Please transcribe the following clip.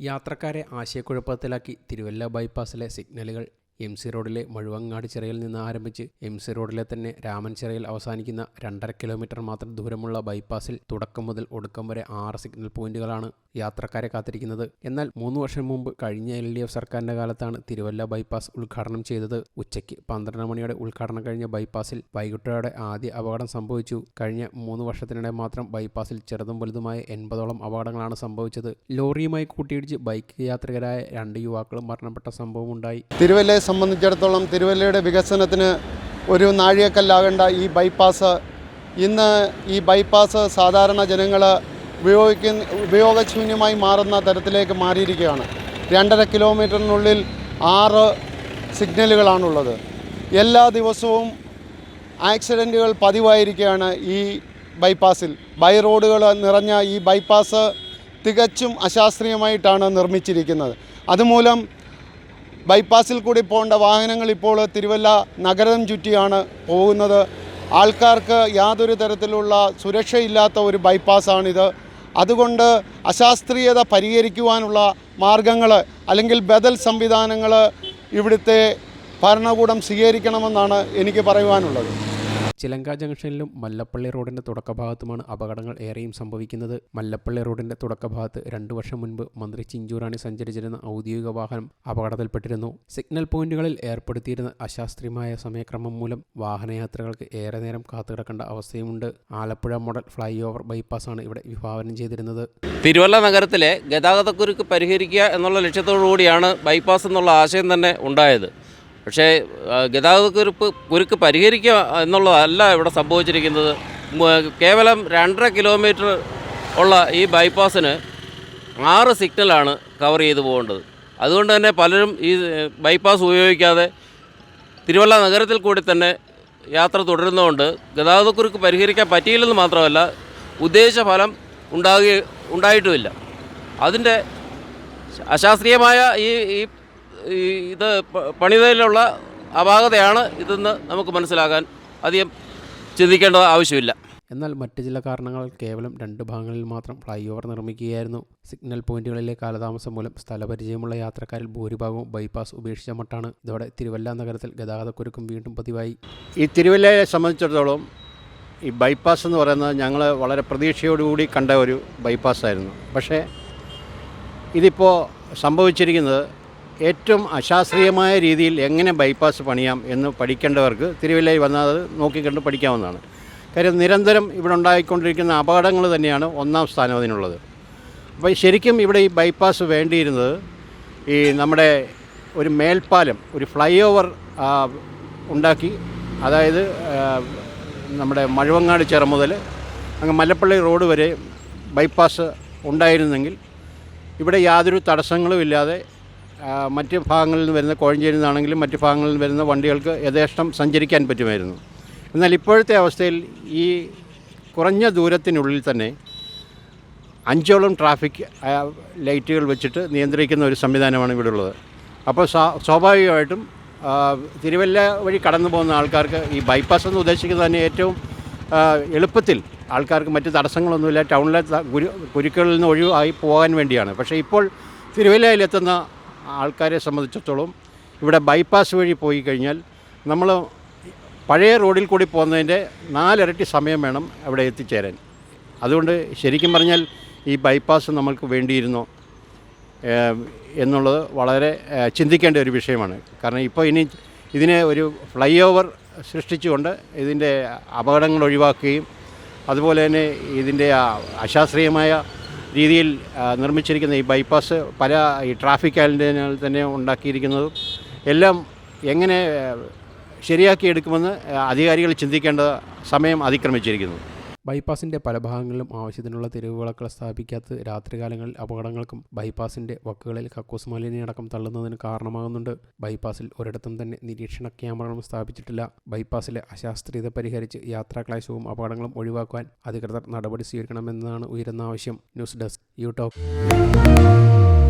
യാത്രക്കാരെ ആശയക്കുഴപ്പത്തിലാക്കി തിരുവല്ല ബൈപ്പാസിലെ സിഗ്നലുകൾ M C റോഡിലെ മഴുവങ്ങാട് ചിറയിൽ നിന്ന് ആരംഭിച്ച് എം സി റോഡിലെ തന്നെ രാമൻ ചിറയിൽ അവസാനിക്കുന്ന രണ്ടര കിലോമീറ്റർ മാത്രം ദൂരമുള്ള ബൈപ്പാസിൽ തുടക്കം മുതൽ ഒടുക്കം വരെ ആറ് സിഗ്നൽ പോയിന്റുകളാണ് യാത്രക്കാരെ കാത്തിരിക്കുന്നത്. എന്നാൽ മൂന്ന് വർഷം മുമ്പ് കഴിഞ്ഞ എൽ ഡി എഫ് സർക്കാരിന്റെ കാലത്താണ് തിരുവല്ല ബൈപ്പാസ് ഉദ്ഘാടനം ചെയ്തത്. ഉച്ചയ്ക്ക് പന്ത്രണ്ട് മണിയോടെ ഉദ്ഘാടനം കഴിഞ്ഞ ബൈപ്പാസിൽ വൈകിട്ടോടെ ആദ്യ അപകടം സംഭവിച്ചു. കഴിഞ്ഞ മൂന്ന് വർഷത്തിനിടെ മാത്രം ബൈപ്പാസിൽ ചെറുതും വലുതുമായ എൺപതോളം അപകടങ്ങളാണ് സംഭവിച്ചത്. ലോറിയുമായി കൂട്ടിയിടിച്ച് ബൈക്ക് യാത്രികരായ രണ്ട് യുവാക്കളും മരണപ്പെട്ട സംഭവമുണ്ടായി. തിരുവല്ലയെ സംബന്ധിച്ചിടത്തോളം തിരുവല്ലയുടെ വികസനത്തിന് ഒരു നാഴികക്കല്ലാകേണ്ട ഈ ബൈപ്പാസ് ഇന്ന് ഈ ബൈപ്പാസ് സാധാരണ ജനങ്ങൾ ഉപയോഗിക്കുന്ന ഉപയോഗശൂന്യമായി മാറുന്ന തരത്തിലേക്ക് മാറിയിരിക്കുകയാണ്. രണ്ടര കിലോമീറ്ററിനുള്ളിൽ ആറ് സിഗ്നലുകളാണുള്ളത് എല്ലാ ദിവസവും ആക്സിഡന്റുകൾ പതിവായിരിക്കുകയാണ് ഈ ബൈപ്പാസിൽ ബൈ റോഡുകൾ നിറഞ്ഞ ഈ ബൈപ്പാസ് തികച്ചും അശാസ്ത്രീയമായിട്ടാണ് നിർമ്മിച്ചിരിക്കുന്നത്. അതുമൂലം ബൈപ്പാസിൽ കൂടി പോകേണ്ട വാഹനങ്ങൾ ഇപ്പോൾ തിരുവല്ല നഗരം ചുറ്റിയാണ് പോകുന്നത്. ആൾക്കാർക്ക് യാതൊരു തരത്തിലുള്ള സുരക്ഷയില്ലാത്ത ഒരു ബൈപ്പാസാണിത്. അതുകൊണ്ട് അശാസ്ത്രീയത പരിഹരിക്കുവാനുള്ള മാർഗങ്ങൾ അല്ലെങ്കിൽ ബദൽ സംവിധാനങ്ങൾ ഇവിടുത്തെ ഭരണകൂടം സ്വീകരിക്കണമെന്നാണ് എനിക്ക് പറയുവാനുള്ളത്. ചിലങ്ക ജംഗ്ഷനിലും മല്ലപ്പള്ളി റോഡിന്റെ തുടക്കഭാഗത്തുമാണ് അപകടങ്ങൾ ഏറെയും സംഭവിക്കുന്നത്. മല്ലപ്പള്ളി റോഡിന്റെ തുടക്കഭാഗത്ത് രണ്ടു വർഷം മുൻപ് മന്ത്രി ചിഞ്ചുറാണി സഞ്ചരിച്ചിരുന്ന ഔദ്യോഗിക വാഹനം അപകടത്തിൽപ്പെട്ടിരുന്നു. സിഗ്നൽ പോയിന്റുകളിൽ ഏർപ്പെടുത്തിയിരുന്ന അശാസ്ത്രീയമായ സമയക്രമം മൂലം വാഹനയാത്രകൾക്ക് ഏറെ നേരം കാത്തുകിടക്കേണ്ട അവസ്ഥയുമുണ്ട്. ആലപ്പുഴ മോഡൽ ഫ്ലൈ ഓവർ ബൈപ്പാസാണ് ഇവിടെ വിഭാവനം ചെയ്തിരുന്നത്. തിരുവല്ല നഗരത്തിലെ ഗതാഗതക്കുരുക്ക് പരിഹരിക്കുക എന്നുള്ള ലക്ഷ്യത്തോടു കൂടിയാണ് ബൈപ്പാസ് എന്നുള്ള ആശയം തന്നെ ഉണ്ടായത്. പക്ഷേ ഗതാഗത കുരുപ്പ് കുരുക്ക് പരിഹരിക്കുക എന്നുള്ളതല്ല ഇവിടെ സംഭവിച്ചിരിക്കുന്നത്. കേവലം രണ്ടര കിലോമീറ്റർ ഉള്ള ഈ ബൈപ്പാസിന് ആറ് സിഗ്നലാണ് കവർ ചെയ്തു പോകേണ്ടത്. അതുകൊണ്ട് തന്നെ പലരും ഈ ബൈപ്പാസ് ഉപയോഗിക്കാതെ തിരുവല്ല നഗരത്തിൽ കൂടി തന്നെ യാത്ര തുടരുന്നതുകൊണ്ട് ഗതാഗതക്കുരുക്ക് പരിഹരിക്കാൻ പറ്റിയില്ലെന്ന് മാത്രമല്ല ഉദ്ദേശിച്ച ഫലം ഉണ്ടാകുക ഉണ്ടായിട്ടുമില്ല. അതിന്റെ അശാസ്ത്രീയമായ ഈ ഈ ഇത് പണിതയിലുള്ള അപാകതയാണ് ഇതെന്ന് നമുക്ക് മനസ്സിലാക്കാൻ അധികം ചിന്തിക്കേണ്ട ആവശ്യമില്ല. എന്നാൽ മറ്റ് ചില കാരണങ്ങൾ കേവലം രണ്ട് ഭാഗങ്ങളിൽ മാത്രം ഫ്ലൈ ഓവർ നിർമ്മിക്കുകയായിരുന്നു. സിഗ്നൽ പോയിന്റുകളിലെ കാലതാമസം മൂലം സ്ഥലപരിചയമുള്ള യാത്രക്കാരിൽ ഭൂരിഭാഗവും ബൈപ്പാസ് ഉപേക്ഷിച്ച മട്ടാണ്. ഇതോടെ തിരുവല്ല നഗരത്തിൽ ഗതാഗതക്കുരുക്കും വീണ്ടും പതിവായി. ഈ തിരുവല്ലയെ സംബന്ധിച്ചിടത്തോളം ഈ ബൈപ്പാസ് എന്ന് പറയുന്നത് ഞങ്ങൾ വളരെ പ്രതീക്ഷയോടുകൂടി കണ്ട ഒരു ബൈപ്പാസ് ആയിരുന്നു പക്ഷേ ഇതിപ്പോൾ സംഭവിച്ചിരിക്കുന്നത് ഏറ്റവും അശാസ്ത്രീയമായ രീതിയിൽ എങ്ങനെ ബൈപ്പാസ് പണിയാം എന്ന് പഠിക്കേണ്ടവർക്ക് തിരുവല്ലയിൽ വന്നാൽ അത് നോക്കിക്കണ്ട് പഠിക്കാവുന്നതാണ്. കാര്യം നിരന്തരം ഇവിടെ ഉണ്ടായിക്കൊണ്ടിരിക്കുന്ന അപകടങ്ങൾ തന്നെയാണ് ഒന്നാം സ്ഥാനം അതിനുള്ളത്. അപ്പോൾ ശരിക്കും ഇവിടെ ഈ ബൈപ്പാസ് വേണ്ടിയിരുന്നത് ഈ നമ്മുടെ ഒരു മേൽപ്പാലം ഒരു ഫ്ലൈ ഓവർ ഉണ്ടാക്കി അതായത് നമ്മുടെ മഴുവങ്ങാട് ചിറ മുതൽ അങ്ങ് മല്ലപ്പള്ളി റോഡ് വരെ ബൈപ്പാസ് ഉണ്ടായിരുന്നെങ്കിൽ ഇവിടെ യാതൊരു തടസ്സങ്ങളും ഇല്ലാതെ മറ്റ് ഭാഗങ്ങളിൽ നിന്ന് വരുന്ന കോഴഞ്ചേരിയിൽ നിന്നാണെങ്കിലും മറ്റ് ഭാഗങ്ങളിൽ നിന്ന് വരുന്ന വണ്ടികൾക്ക് യഥേഷ്ടം സഞ്ചരിക്കാൻ പറ്റുമായിരുന്നു. എന്നാൽ ഇപ്പോഴത്തെ അവസ്ഥയിൽ ഈ കുറഞ്ഞ ദൂരത്തിനുള്ളിൽ തന്നെ അഞ്ചോളം ട്രാഫിക് ലൈറ്റുകൾ വെച്ചിട്ട് നിയന്ത്രിക്കുന്ന ഒരു സംവിധാനമാണ് ഇവിടെ ഉള്ളത് അപ്പോൾ സ്വാ- സ്വാഭാവികമായിട്ടും തിരുവല്ല വഴി കടന്നു പോകുന്ന ആൾക്കാർക്ക് ഈ ബൈപ്പാസ് എന്ന് ഉദ്ദേശിക്കുന്നത് തന്നെ ഏറ്റവും എളുപ്പത്തിൽ ആൾക്കാർക്ക് മറ്റ് തടസ്സങ്ങളൊന്നുമില്ല. ടൗണിലെ കുരുക്കളിൽ നിന്ന് ഒഴിവായി പോകാൻ വേണ്ടിയാണ്. പക്ഷേ ഇപ്പോൾ തിരുവല്ലയിലെത്തുന്ന ആൾക്കാരെ സംബന്ധിച്ചിടത്തോളം ഇവിടെ ബൈപ്പാസ് വഴി പോയി കഴിഞ്ഞാൽ നമ്മൾ പഴയ റോഡിൽ കൂടി പോകുന്നതിന്റെ നാലിരട്ടി സമയം വേണം അവിടെ എത്തിച്ചേരാൻ. അതുകൊണ്ട് ശരിക്കും പറഞ്ഞാൽ ഈ ബൈപ്പാസ് നമ്മൾക്ക് വേണ്ടിയിരുന്നോ എന്നുള്ളത് വളരെ ചിന്തിക്കേണ്ട ഒരു വിഷയമാണ്. കാരണം ഇപ്പോൾ ഇനി ഇതിനെ ഒരു ഫ്ലൈ ഓവർ സൃഷ്ടിച്ചുകൊണ്ട് ഇതിന്റെ അപകടങ്ങൾ ഒഴിവാക്കുകയും അതുപോലെ തന്നെ ഇതിന്റെ അശാസ്ത്രീയമായ രീതിയിൽ നിർമ്മിച്ചിരിക്കുന്ന ഈ ബൈപ്പാസ് പല ഈ ട്രാഫിക് ആയതിനാൽ തന്നെ ഉണ്ടാക്കിയിരിക്കുന്നതും എല്ലാം എങ്ങനെ ശരിയാക്കിയെടുക്കുമെന്ന് അധികാരികൾ ചിന്തിക്കേണ്ട സമയം അതിക്രമിച്ചിരിക്കുന്നു. ബൈപ്പാസിന്റെ പല ഭാഗങ്ങളിലും ആവശ്യത്തിനുള്ള തെരുവുകളൊക്കെ സ്ഥാപിക്കാത്ത രാത്രികാലങ്ങളിൽ അപകടങ്ങൾക്കും ബൈപ്പാസിന്റെ വക്കുകളിൽ കക്കൂസ് മാലിന്യടക്കം തള്ളുന്നതിന് കാരണമാകുന്നുണ്ട്. ബൈപ്പാസിൽ ഒരിടത്തും തന്നെ നിരീക്ഷണ ക്യാമറകളും സ്ഥാപിച്ചിട്ടില്ല. ബൈപ്പാസിലെ അശാസ്ത്രീയത പരിഹരിച്ച് യാത്രാക്ലേശവും അപകടങ്ങളും ഒഴിവാക്കുവാൻ അധികൃതർ നടപടി സ്വീകരിക്കണമെന്നതാണ് ഉയരുന്ന ആവശ്യം. News desk you talk